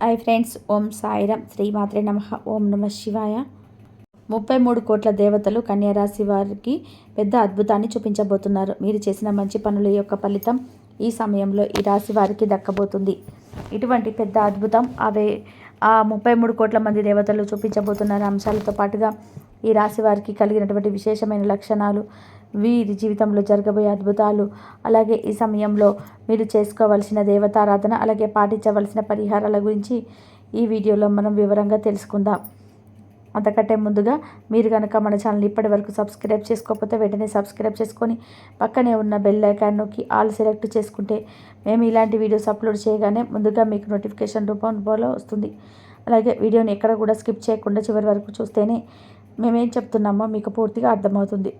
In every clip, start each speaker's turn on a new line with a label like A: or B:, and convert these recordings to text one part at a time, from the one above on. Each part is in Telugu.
A: హాయ్ ఫ్రెండ్స్ ఓం సాయిరం శ్రీమాత్రే నమ. ఓం నమ శివాయ. ముప్పై మూడు కోట్ల దేవతలు కన్యారాశి వారికి పెద్ద అద్భుతాన్ని చూపించబోతున్నారు. మీరు చేసిన మంచి పనుల యొక్క ఫలితం ఈ సమయంలో ఈ రాశి వారికి దక్కబోతుంది. ఇటువంటి పెద్ద అద్భుతం అవే ఆ ముప్పై మూడు కోట్ల మంది దేవతలు చూపించబోతున్నారు అంశాలతో పాటుగా ఈ రాశి వారికి కలిగినటువంటి విశేషమైన లక్షణాలు వీరి జీవితంలో జరగబోయే అద్భుతాలు. అలాగే ఈ సమయంలో మీరు చేసుకోవలసిన దేవతారాధన అలాగే పాటించవలసిన పరిహారాల గురించి ఈ వీడియోలో మనం వివరంగా తెలుసుకుందాం. అంతకంటే ముందుగా మీరు కనుక మన ఛానల్ ఇప్పటి వరకు సబ్స్క్రైబ్ చేసుకోకపోతే వెంటనే సబ్స్క్రైబ్ చేసుకొని పక్కనే ఉన్న బెల్ ఐకాన్ నొక్కి ఆల్ సెలెక్ట్ చేసుకుంటే మేము ఇలాంటి వీడియోస్ అప్లోడ్ చేయగానే ముందుగా మీకు నోటిఫికేషన్ రూపంలో వస్తుంది. అలాగే వీడియోని ఎక్కడ కూడా స్కిప్ చేయకుండా చివరి వరకు చూస్తేనే మేమేం చెప్తున్నామో మీకు పూర్తిగా అర్థమవుతుంది.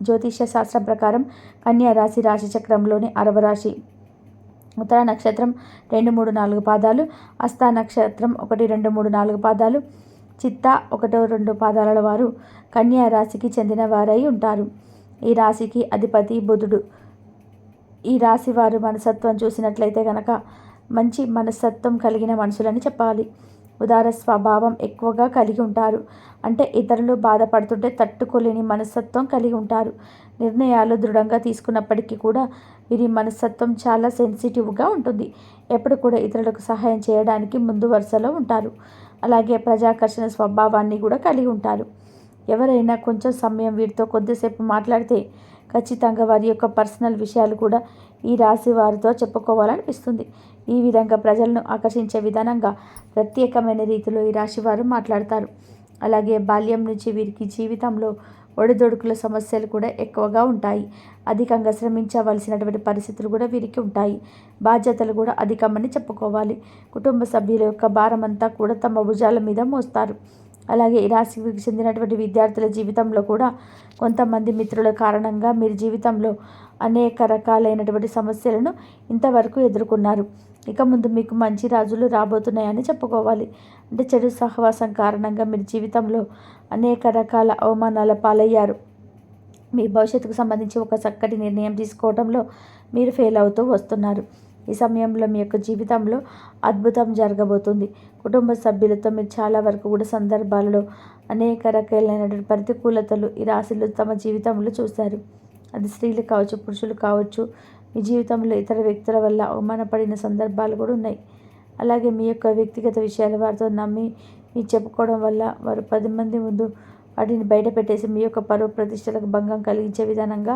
A: జ్యోతిష్య శాస్త్రం ప్రకారం కన్యా రాశి రాశి చక్రంలోని అరవరాశి ఉత్తర నక్షత్రం రెండు మూడు నాలుగు పాదాలు అస్తా నక్షత్రం ఒకటి రెండు మూడు నాలుగు పాదాలు చిత్త ఒకటో రెండు పాదాల వారు కన్యా రాశికి చెందిన వారై ఉంటారు. ఈ రాశికి అధిపతి బుధుడు. ఈ రాశి వారు మనసత్వం చూసినట్లయితే కనుక మంచి మనస్తత్వం కలిగిన మనుషులని చెప్పాలి. ఉదార స్వభావం ఎక్కువగా కలిగి ఉంటారు. అంటే ఇతరులు బాధపడుతుంటే తట్టుకోలేని మనస్తత్వం కలిగి ఉంటారు. నిర్ణయాలు దృఢంగా తీసుకున్నప్పటికీ కూడా వీరి మనస్తత్వం చాలా సెన్సిటివ్గా ఉంటుంది. ఎప్పుడు కూడా ఇతరులకు సహాయం చేయడానికి ముందు వరుసలో ఉంటారు. అలాగే ప్రజాకర్షణ స్వభావాన్ని కూడా కలిగి ఉంటారు. ఎవరైనా కొంచెం సమయం వీరితో కొద్దిసేపు మాట్లాడితే ఖచ్చితంగా వారి యొక్క పర్సనల్ విషయాలు కూడా ఈ రాశి వారితో చెప్పుకోవాలనిపిస్తుంది. ఈ విధంగా ప్రజలను ఆకర్షించే విధానంగా ప్రత్యేకమైన రీతిలో ఈ రాశి వారు మాట్లాడతారు. అలాగే బాల్యం నుంచి వీరికి జీవితంలో ఒడిదొడుకుల సమస్యలు కూడా ఎక్కువగా ఉంటాయి. అధికంగా శ్రమించవలసినటువంటి పరిస్థితులు కూడా వీరికి ఉంటాయి. బాధ్యతలు కూడా అధికమని చెప్పుకోవాలి. కుటుంబ సభ్యుల యొక్క భారం అంతా కూడా తమ భుజాల మీద మోస్తారు. అలాగే ఈ రాశికి చెందినటువంటి విద్యార్థుల జీవితంలో కూడా కొంతమంది మిత్రుల కారణంగా మీరు జీవితంలో అనేక రకాలైనటువంటి సమస్యలను ఇంతవరకు ఎదుర్కొన్నారు. ఇక ముందు మీకు మంచి రాజులు రాబోతున్నాయని చెప్పుకోవాలి. అంటే చెడు సహవాసం కారణంగా మీరు జీవితంలో అనేక రకాల అవమానాల పాలయ్యారు. మీ భవిష్యత్తుకు సంబంధించి ఒక చక్కటి నిర్ణయం తీసుకోవడంలో మీరు ఫెయిల్ అవుతూ వస్తున్నారు. ఈ సమయంలో మీ యొక్క జీవితంలో అద్భుతం జరగబోతుంది. కుటుంబ సభ్యులతో మీరు చాలా వరకు కూడా సందర్భాలలో అనేక రకాలైనటువంటి ప్రతికూలతలు ఈ రాశులు తమ జీవితంలో చూశారు. అది స్త్రీలు కావచ్చు పురుషులు కావచ్చు మీ జీవితంలో ఇతర వ్యక్తుల వల్ల అవమానపడిన సందర్భాలు కూడా ఉన్నాయి. అలాగే మీ యొక్క వ్యక్తిగత విషయాలు వారితో నమ్మి మీ చెప్పుకోవడం వల్ల వారు పది మంది ముందు వాటిని బయటపెట్టేసి మీ యొక్క పరువు ప్రతిష్టలకు భంగం కలిగించే విధానంగా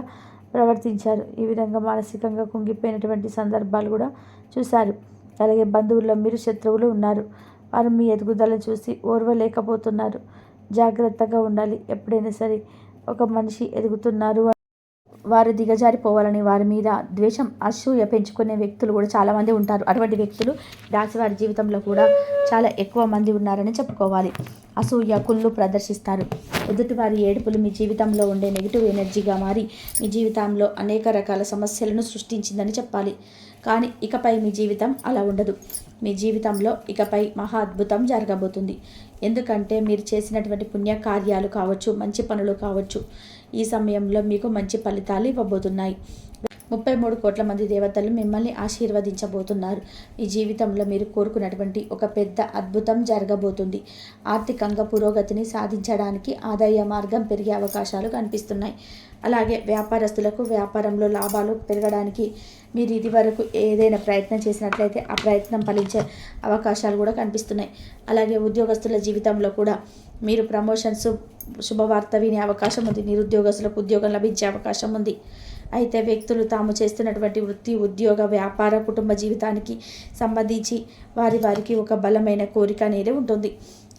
A: ప్రవర్తించారు. ఈ విధంగా మానసికంగా కుంగిపోయినటువంటి సందర్భాలు కూడా చూశారు. అలాగే బంధువుల్లో మీరు శత్రువులు ఉన్నారు. వారు మీ ఎదుగుదల చూసి ఓర్వలేకపోతున్నారు. జాగ్రత్తగా ఉండాలి. ఎప్పుడైనా సరే ఒక మనిషి ఎదుగుతున్నారు వారు దిగజారిపోవాలని వారి మీద ద్వేషం అసూయ పెంచుకునే వ్యక్తులు కూడా చాలామంది ఉంటారు. అటువంటి వ్యక్తులు రాశి వారి జీవితంలో కూడా చాలా ఎక్కువ మంది ఉన్నారని చెప్పుకోవాలి. అసూయ కుళ్ళు ప్రదర్శిస్తారు. ఎదుటి వారి ఏడుపులు మీ జీవితంలో ఉండే నెగిటివ్ ఎనర్జీగా మారి మీ జీవితంలో అనేక రకాల సమస్యలను సృష్టించిందని చెప్పాలి. కానీ ఇకపై మీ జీవితం అలా ఉండదు. మీ జీవితంలో ఇకపై మహా అద్భుతం జరగబోతుంది. ఎందుకంటే మీరు చేసినటువంటి పుణ్యకార్యాలు కావచ్చు మంచి పనులు కావచ్చు ఈ సమయంలో మీకు మంచి ఫలితాలు ఇవ్వబోతున్నాయి. ముప్పై మూడు కోట్ల మంది దేవతలు మిమ్మల్ని ఆశీర్వదించబోతున్నారు. ఈ జీవితంలో మీరు కోరుకున్నటువంటి ఒక పెద్ద అద్భుతం జరగబోతుంది. ఆర్థికంగా పురోగతిని సాధించడానికి ఆదాయ మార్గం పెరిగే అవకాశాలు కనిపిస్తున్నాయి. అలాగే వ్యాపారస్తులకు వ్యాపారంలో లాభాలు పెరగడానికి మీరు ఇది వరకు ఏదైనా ప్రయత్నం చేసినట్లయితే ఆ ప్రయత్నం ఫలించే అవకాశాలు కూడా కనిపిస్తున్నాయి. అలాగే ఉద్యోగస్తుల జీవితంలో కూడా మీరు ప్రమోషన్స్ శుభవార్త వినే అవకాశం ఉంది. నిరుద్యోగస్తులకు ఉద్యోగం లభించే అవకాశం ఉంది. అయితే వ్యక్తులు తాము చేస్తున్నటువంటి వృత్తి ఉద్యోగ వ్యాపార కుటుంబ జీవితానికి సంబంధించి వారి వారికి ఒక బలమైన కోరిక అనేది ఉంటుంది.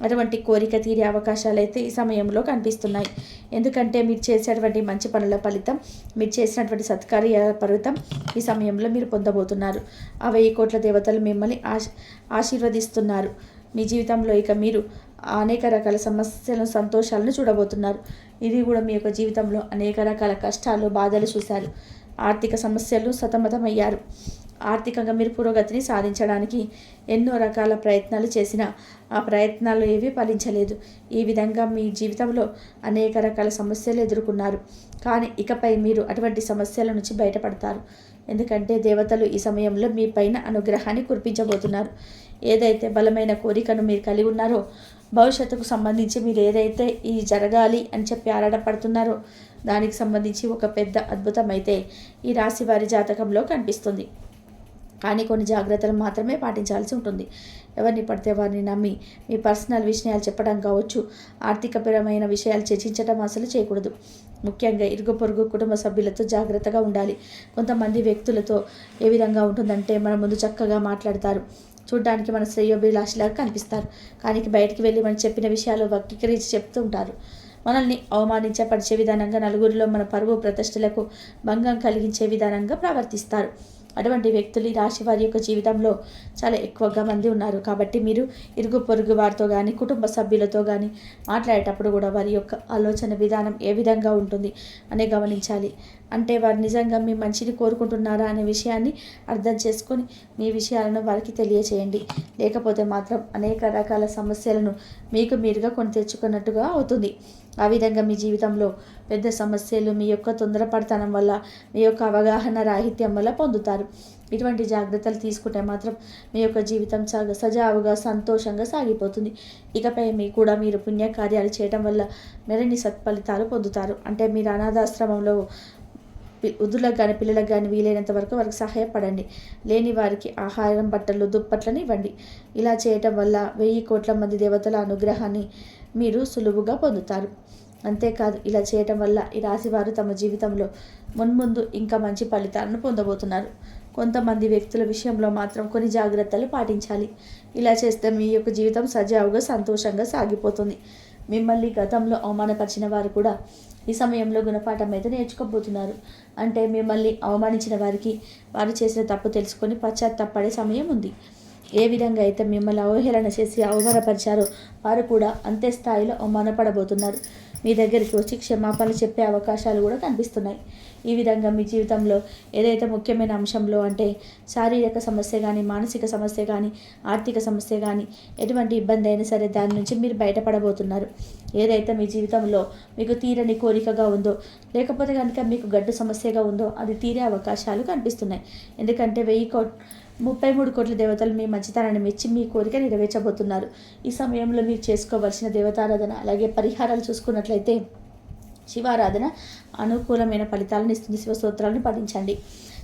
A: అటువంటి కోరిక తీరే అవకాశాలు అయితే ఈ సమయంలో కనిపిస్తున్నాయి. ఎందుకంటే మీరు చేసేటువంటి మంచి పనుల ఫలితం మీరు చేసినటువంటి సత్కార్య ఫలితం ఈ సమయంలో మీరు పొందబోతున్నారు. ఆ వెయ్యి కోట్ల దేవతలు మిమ్మల్ని ఆశ ఆశీర్వదిస్తున్నారు. మీ జీవితంలో ఇక మీరు అనేక రకాల సమస్యలను సంతోషాలను చూడబోతున్నారు. ఇది కూడా మీ యొక్క జీవితంలో అనేక రకాల కష్టాలు బాధలు చూశారు. ఆర్థిక సమస్యలు సతమతమయ్యారు. ఆర్థికంగా మీరు పురోగతిని సాధించడానికి ఎన్నో రకాల ప్రయత్నాలు చేసినా ఆ ప్రయత్నాలు ఏవి ఫలించలేదు. ఈ విధంగా మీ జీవితంలో అనేక రకాల సమస్యలు ఎదుర్కొన్నారు. కానీ ఇకపై మీరు అటువంటి సమస్యల నుంచి బయటపడతారు. ఎందుకంటే దేవతలు ఈ సమయంలో మీ పైన అనుగ్రహాన్ని కురిపించబోతున్నారు. ఏదైతే బలమైన కోరికను మీరు కలిగి ఉన్నారో భవిష్యత్తుకు సంబంధించి మీరు ఏదైతే ఈ జరగాలి అని చెప్పి ఆరాటపడుతున్నారో దానికి సంబంధించి ఒక పెద్ద అద్భుతం అయితే ఈ రాశి వారి జాతకంలో కనిపిస్తుంది. కానీ కొన్ని జాగ్రత్తలు మాత్రమే పాటించాల్సి ఉంటుంది. ఎవరిని పడితే వారిని నమ్మి మీ పర్సనల్ విషయాలు చెప్పడం కావచ్చు ఆర్థికపరమైన విషయాలు చర్చించడం అసలు చేయకూడదు. ముఖ్యంగా ఇరుగు పొరుగు కుటుంబ సభ్యులతో జాగ్రత్తగా ఉండాలి. కొంతమంది వ్యక్తులతో ఏ విధంగా ఉంటుందంటే మన ముందు చక్కగా మాట్లాడతారు. చూడ్డానికి మన శ్రేయోభిలాషిలాగా కనిపిస్తారు. కానీ బయటికి వెళ్ళి మనం చెప్పిన విషయాలు వక్రీకరించి చెప్తూ ఉంటారు. మనల్ని అవమానించపరిచే విధానంగా నలుగురిలో మన పరువు ప్రతిష్టలకు భంగం కలిగించే విధానంగా ప్రవర్తిస్తారు. అటువంటి వ్యక్తులు ఈ రాశి వారి యొక్క జీవితంలో చాలా ఎక్కువగా మంది ఉన్నారు. కాబట్టి మీరు ఇరుగు పొరుగు వారితో కానీ కుటుంబ సభ్యులతో కానీ మాట్లాడేటప్పుడు కూడా వారి యొక్క ఆలోచన విధానం ఏ విధంగా ఉంటుంది అనే గమనించాలి. అంటే వారు నిజంగా మీ మంచిని కోరుకుంటున్నారా అనే విషయాన్ని అర్థం చేసుకొని మీ విషయాలను వారికి తెలియచేయండి. లేకపోతే మాత్రం అనేక రకాల సమస్యలను మీకు మీరుగా కొని తెచ్చుకున్నట్టుగా అవుతుంది. ఆ విధంగా మీ జీవితంలో పెద్ద సమస్యలు మీ యొక్క తొందరపడతనం వల్ల మీ యొక్క అవగాహన రాహిత్యం వల్ల పొందుతారు. ఇటువంటి జాగ్రత్తలు తీసుకుంటే మాత్రం మీ యొక్క జీవితం సగ సజావుగా సంతోషంగా సాగిపోతుంది. ఇకపై మీ కూడా మీరు పుణ్యకార్యాలు చేయడం వల్ల మరిన్ని సత్ఫలితాలు పొందుతారు. అంటే మీరు అనాథాశ్రమంలో వృద్ధులకు కానీ పిల్లలకు కానీ వీలైనంత వరకు వారికి సహాయపడండి. లేని వారికి ఆహారం బట్టలు దుప్పట్లను ఇవ్వండి. ఇలా చేయటం వల్ల వెయ్యి కోట్ల మంది దేవతల అనుగ్రహాన్ని మీరు సులువుగా పొందుతారు. అంతేకాదు ఇలా చేయటం వల్ల ఈ రాశివారు తమ జీవితంలో మున్ముందు ఇంకా మంచి ఫలితాలను పొందబోతున్నారు. కొంతమంది వ్యక్తుల విషయంలో మాత్రం కొన్ని జాగ్రత్తలు పాటించాలి. ఇలా చేస్తే మీ యొక్క జీవితం సజావుగా సంతోషంగా సాగిపోతుంది. మిమ్మల్ని గతంలో అవమానపరిచిన వారు కూడా ఈ సమయంలో గుణపాఠం అయితే నేర్చుకోబోతున్నారు. అంటే మిమ్మల్ని అవమానించిన వారికి వారు చేసిన తప్పు తెలుసుకొని పశ్చాత్తాపడే సమయం ఉంది. ఏ విధంగా అయితే మిమ్మల్ని అవహేళన చేసి అవమానపరిచారో వారు కూడా అంతే స్థాయిలో అవమానపడబోతున్నారు. మీ దగ్గరికి వచ్చి క్షమాపణలు చెప్పే అవకాశాలు కూడా కనిపిస్తున్నాయి. ఈ విధంగా మీ జీవితంలో ఏదైతే ముఖ్యమైన అంశంలో అంటే శారీరక సమస్య కానీ మానసిక సమస్య కానీ ఆర్థిక సమస్య కానీ ఎటువంటి ఇబ్బంది అయినా సరే దాని నుంచి మీరు బయటపడబోతున్నారు. ఏదైతే మీ జీవితంలో మీకు తీరని కోరికగా ఉందో లేకపోతే కనుక మీకు గడ్డు సమస్యగా ఉందో అది తీరే అవకాశాలు కనిపిస్తున్నాయి. ఎందుకంటే వెయ్యి కోట్ ముప్పై మూడు కోట్ల దేవతలు మీ మంచితనాన్ని మెచ్చి మీ కోరిక నెరవేర్చబోతున్నారు. ఈ సమయంలో మీరు చేసుకోవలసిన దేవతారాధన అలాగే పరిహారాలు చూసుకున్నట్లయితే శివారాధన అనుకూలమైన ఫలితాలను ఇస్తుంది. శివస్తోత్రాలను పఠించండి.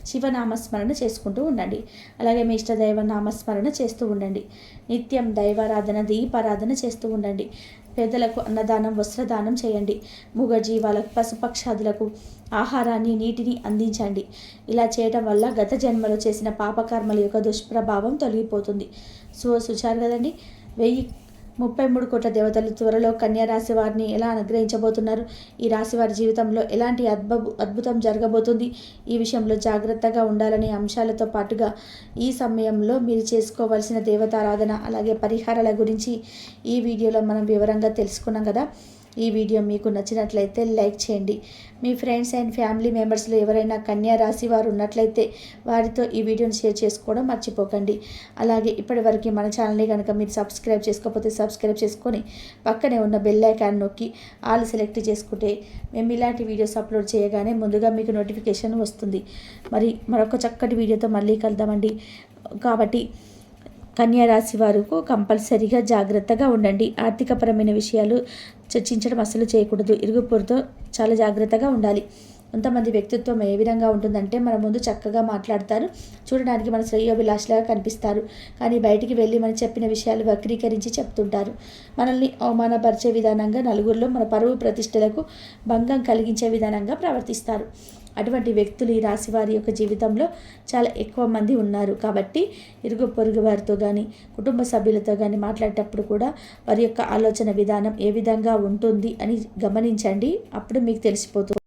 A: శివనామస్మరణ చేసుకుంటూ ఉండండి. అలాగే మీ ఇష్టదైవ నామస్మరణ చేస్తూ ఉండండి. నిత్యం దైవారాధన దీపారాధన చేస్తూ ఉండండి. పేదలకు అన్నదానం వస్త్రదానం చేయండి. మూగజీవాలకు పశుపక్షాదులకు ఆహారాన్ని నీటిని అందించండి. ఇలా చేయడం వల్ల గత జన్మలో చేసిన పాపకర్మల యొక్క దుష్ప్రభావం తొలగిపోతుంది. సో సుచారు కదండి? వెయ్యి ముప్పై మూడు కోట్ల దేవతలు త్వరలో కన్యా రాశి వారిని ఎలా అనుగ్రహించబోతున్నారు? ఈ రాశి వారి జీవితంలో ఎలాంటి అద్భు అద్భుతం జరగబోతుంది? ఈ విషయంలో జాగ్రత్తగా ఉండాలనే అంశాలతో పాటుగా ఈ సమయంలో మీరు చేసుకోవాల్సిన దేవతారాధన అలాగే పరిహారాల గురించి ఈ వీడియోలో మనం వివరంగా తెలుసుకున్నాం కదా. ఈ వీడియో మీకు నచ్చినట్లయితే లైక్ చేయండి. మీ ఫ్రెండ్స్ అండ్ ఫ్యామిలీ మెంబర్స్లో ఎవరైనా కన్యా రాశి వారు ఉన్నట్లయితే వారితో ఈ వీడియోని షేర్ చేసుకోవడం మర్చిపోకండి. అలాగే ఇప్పటివరకు మన ఛానల్ని కనుక మీరు సబ్స్క్రైబ్ చేసుకోకపోతే సబ్స్క్రైబ్ చేసుకొని పక్కనే ఉన్న బెల్ ఐకాన్ నొక్కి ఆల్ సెలెక్ట్ చేసుకుంటే మేము ఇలాంటి వీడియోస్ అప్లోడ్ చేయగానే ముందుగా మీకు నోటిఫికేషన్ వస్తుంది. మరి మరొక చక్కటి వీడియోతో మళ్ళీ కలుద్దామండి. కాబట్టి కన్యారాశి వారుకు కంపల్సరీగా జాగ్రత్తగా ఉండండి. ఆర్థికపరమైన విషయాలు చర్చించడం అస్సలు చేయకూడదు. ఇరుగు పొరుతో చాలా జాగ్రత్తగా ఉండాలి. కొంతమంది వ్యక్తిత్వం ఏ విధంగా ఉంటుందంటే మన ముందు చక్కగా మాట్లాడతారు. చూడడానికి మన శ్రేయోభిలాషలాగా కనిపిస్తారు. కానీ బయటికి వెళ్ళి మనం చెప్పిన విషయాలు వక్రీకరించి చెప్తుంటారు. మనల్ని అవమానపరిచే విధానంగా నలుగురిలో మన పరువు ప్రతిష్టలకు భంగం కలిగించే విధానంగా ప్రవర్తిస్తారు. అటువంటి వ్యక్తులు ఈ రాశి వారి యొక్క జీవితంలో చాలా ఎక్కువ మంది ఉన్నారు. కాబట్టి ఇరుగు పొరుగు వారితో కానీ కుటుంబ సభ్యులతో కానీ మాట్లాడేటప్పుడు కూడా వారి యొక్క ఆలోచన విధానం ఏ విధంగా ఉంటుంది అని గమనించండి. అప్పుడు మీకు తెలిసిపోతుంది.